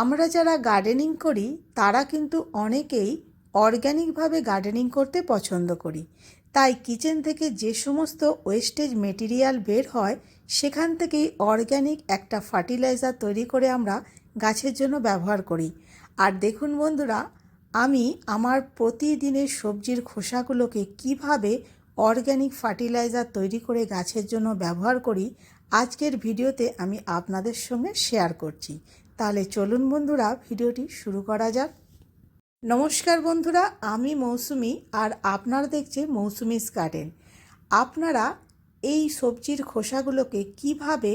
আমরা যারা গার্ডেনিং করি, তারা কিন্তু অনেকেই অর্গ্যানিকভাবে গার্ডেনিং করতে পছন্দ করি। তাই কিচেন থেকে যে সমস্ত ওয়েস্টেজ মেটেরিয়াল বের হয়, সেখান থেকেই অর্গ্যানিক একটা ফার্টিলাইজার তৈরি করে আমরা গাছের জন্য ব্যবহার করি। আর দেখুন বন্ধুরা, আমি আমার প্রতিদিনের সবজির খোসাগুলোকে কীভাবে অর্গ্যানিক ফার্টিলাইজার তৈরি করে গাছের জন্য ব্যবহার করি, আজকের ভিডিওতে আমি আপনাদের সঙ্গে শেয়ার করছি। তাহলে চলুন বন্ধুরা, ভিডিওটি শুরু করা যাক। নমস্কার বন্ধুরা, আমি মৌসুমি আর আপনারা দেখছেন মৌসুমিস গার্ডেন। আপনারা এই সবজির খোসাগুলোকে কীভাবে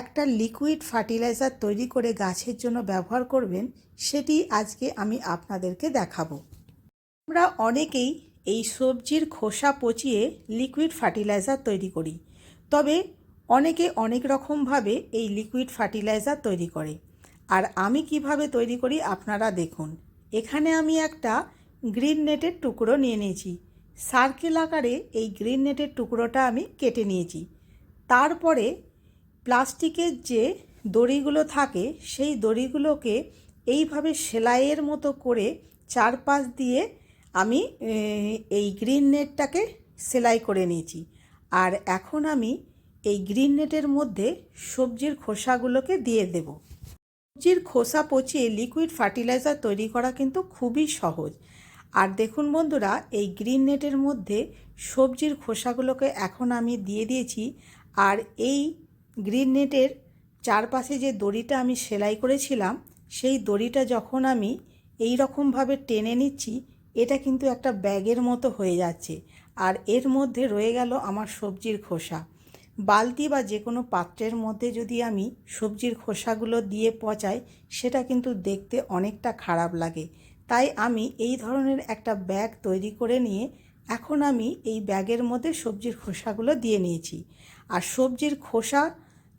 একটা লিকুইড ফার্টিলাইজার তৈরি করে গাছের জন্য ব্যবহার করবেন, সেটি আজকে আমি আপনাদেরকে দেখাবো। আমরা অনেকেই এই সবজির খোসা পচিয়ে লিকুইড ফার্টিলাইজার তৈরি করি, তবে অনেকে অনেক রকমভাবে এই লিকুইড ফার্টিলাইজার তৈরি করে। আর আমি কীভাবে তৈরি করি আপনারা দেখুন। এখানে আমি একটা গ্রিন নেটের টুকরো নিয়ে নিয়েছি। সার্কেল আকারে এই গ্রিন নেটের টুকরোটা আমি কেটে নিয়েছি। তারপরে প্লাস্টিকের যে দড়িগুলো থাকে, সেই দড়িগুলোকে এইভাবে সেলাইয়ের মতো করে চারপাশ দিয়ে আমি এই গ্রিন নেটটাকে সেলাই করে নিয়েছি। আর এখন আমি এই গ্রিন নেটের মধ্যে সবজির খোসাগুলোকে দিয়ে দেব। সবজির খোসা পচিয়ে লিকুইড ফার্টিলাইজার তৈরি করা কিন্তু খুবই সহজ। আর দেখুন বন্ধুরা, এই গ্রিন নেটের মধ্যে সবজির খোসাগুলোকে এখন আমি দিয়ে দিয়েছি। আর এই গ্রিন নেটের চারপাশে যে দড়িটা আমি সেলাই করেছিলাম, সেই দড়িটা যখন আমি এই রকমভাবে টেনে নিচ্ছি, এটা কিন্তু একটা ব্যাগের মতো হয়ে যাচ্ছে। আর এর মধ্যে রয়ে গেল আমার সবজির খোসা। বালতি বা যে কোনো পাত্রের মধ্যে যদি আমি সবজির খোসাগুলো দিয়ে পচাই, সেটা কিন্তু দেখতে অনেকটা খারাপ লাগে। তাই আমি এই ধরনের একটা ব্যাগ তৈরি করে নিয়ে এখন আমি এই ব্যাগের মধ্যে সবজির খোসাগুলো দিয়ে নিয়েছি। আর সবজির খোসা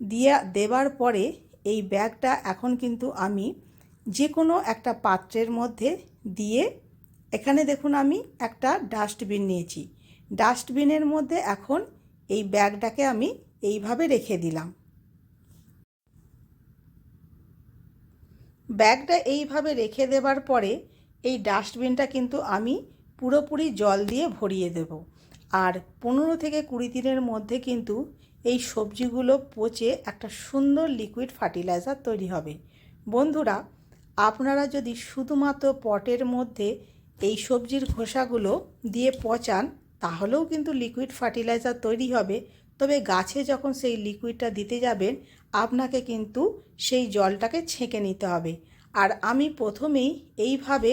দিয়ে দেবার পরে এই ব্যাগটা এখন কিন্তু আমি যে কোনো একটা পাত্রের মধ্যে দিয়ে, এখানে দেখুন আমি একটা ডাস্টবিন নিয়েছি। ডাস্টবিনের মধ্যে এখন এই ব্যাগটাকে আমি এইভাবে রেখে দিলাম। ব্যাগটা এইভাবে রেখে দেবার পরে এই ডাস্টবিনটা কিন্তু আমি পুরোপুরি জল দিয়ে ভরিয়ে দেব। আর পনেরো থেকে কুড়ি দিনের মধ্যে কিন্তু এই সবজিগুলো পচে একটা সুন্দর লিকুইড ফার্টিলাইজার তৈরি হবে। বন্ধুরা, আপনারা যদি শুধুমাত্র পটের মধ্যে এই সবজির খোসাগুলো দিয়ে পচান তাহলেও কিন্তু লিকুইড ফার্টিলাইজার তৈরি হবে। তবে গাছে যখন সেই লিকুইডটা দিতে যাবেন, আপনাকে কিন্তু সেই জলটাকে ছেঁকে নিতে হবে। আর আমি প্রথমেই এইভাবে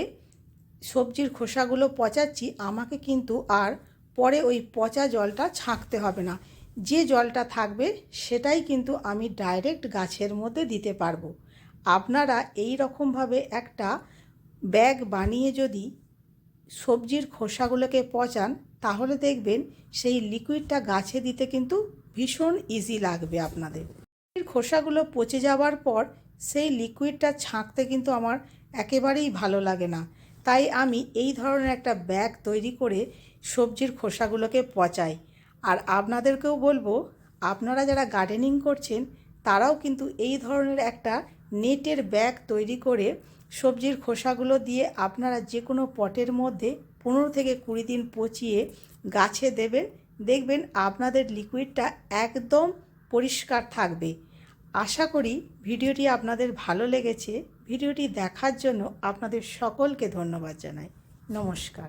সবজির খোসাগুলো পচাচ্ছি, আমাকে কিন্তু আর পরে ওই পচা জলটা ছাঁকতে হবে না। যে জলটা থাকবে, সেটাই কিন্তু আমি ডাইরেক্ট গাছের মধ্যে দিতে পারব। আপনারা এই রকমভাবে একটা ব্যাগ বানিয়ে যদি সবজির খোসাগুলোকে পচান, তাহলে দেখবেন সেই লিকুইডটা গাছে দিতে কিন্তু ভীষণ ইজি লাগবে আপনাদের। খোসাগুলো পচে যাওয়ার পর সেই লিকুইডটা ছাঁকতে কিন্তু আমার একেবারেই ভালো লাগে না। তাই আমি এই ধরনের একটা ব্যাগ তৈরি করে সবজির খোসাগুলোকে পচাই। আর আপনাদেরকেও বলব, আপনারা যারা গার্ডেনিং করছেন, তারাও কিন্তু এই ধরনের একটা নেটের ব্যাগ তৈরি করে সবজির খোসাগুলো দিয়ে আপনারা যে কোনো পটের মধ্যে পনেরো থেকে কুড়ি দিন পচিয়ে গাছে দেবেন। দেখবেন আপনাদের লিকুইডটা একদম পরিষ্কার থাকবে। আশা করি ভিডিওটি আপনাদের ভালো লেগেছে। ভিডিওটি দেখার জন্য আপনাদের সকলকে ধন্যবাদ জানাই। নমস্কার।